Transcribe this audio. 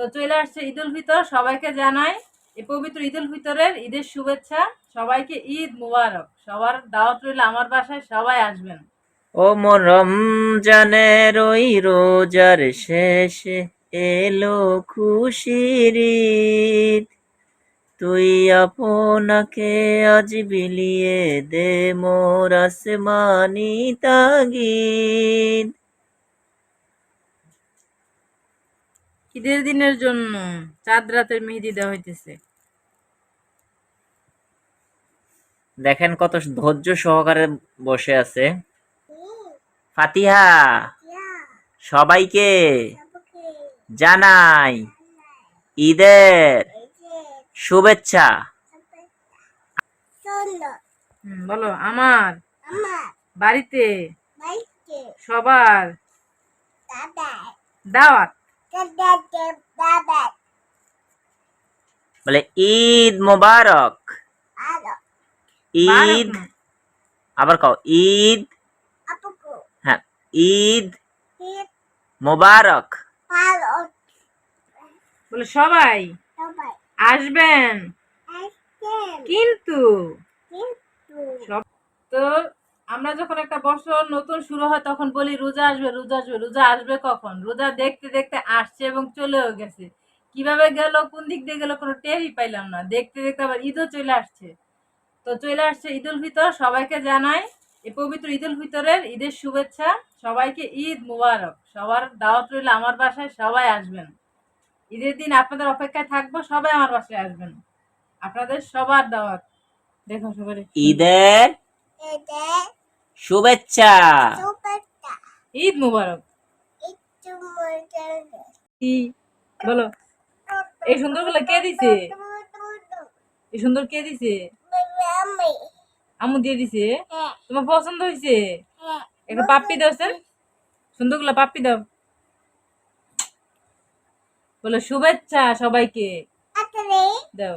তো চলে আসছে ঈদ উল ফিতর, সবাইকে জানাই এই পবিত্র ঈদ উল ফিতরের ঈদের শুভেচ্ছা। সবাইকে ঈদ মুবারক। সবার দাওয়াত রইল আমার বাসায়, সবাই আসবেন। ও মরম রমজানের ওই রোজার শেষে এলো খুশির ঈদ। তুই আপনাকে আজ বিলিয়ে দে মোর আসমানি তাগিদ। ঈদের দিনের জন্য চাঁদ রাতের মেহেদি দেওয়া হইতেছে। দেখেন কত ধৈর্য সহকারে বসে আছে। ফাতিহা সবাইকে জানাই ঈদের শুভেচ্ছা। হুম, বলো আমার বাড়িতে সবার দাওয়াত। বলে ঈদ মোবারক। ঈদ আবার কও ঈদ হ্যাঁ ঈদ মোবারক। বলে সবাই আসবেন। কিন্তু সব তো আমরা যখন একটা বছর নতুন শুরু হয় তখন বলি রোজা আসবে রোজা আসবে রোজা আসবে কখন? রোজা দেখতে দেখতে আসছে এবং চলেও গেছে। কীভাবে গেল কোন দিক দিয়ে গেল কোনো টেরই পাইলাম না। দেখতে দেখতে আবার ঈদও চলে আসছে। তো চলে আসছে ঈদ উল ফিতর। সবাইকে জানাই এই পবিত্র ঈদ উল ফিতরের ঈদের শুভেচ্ছা। সবাইকে ঈদ মুবারক। সবার দাওয়াত রইল আমার বাসায় সবাই আসবেন। ঈদের দিন আপনাদের অপেক্ষায় থাকব সবাই আমার বাসায় আসবেন। আপনাদের সবার দাওয়াত। দেখো সবাই ঈদের শুভেচ্ছা। ঈদ মুবারক। বলো। এই সুন্দরগুলো কে দিছে? এই সুন্দর কে দিছে? আমু দিয়ে দিছে? তোমার পছন্দ হয়েছে? একটু পাপ্পি দাও স্যার। সুন্দরগুলো পাপ্পি দাও। বলো শুভেচ্ছা সবাইকে। দাও।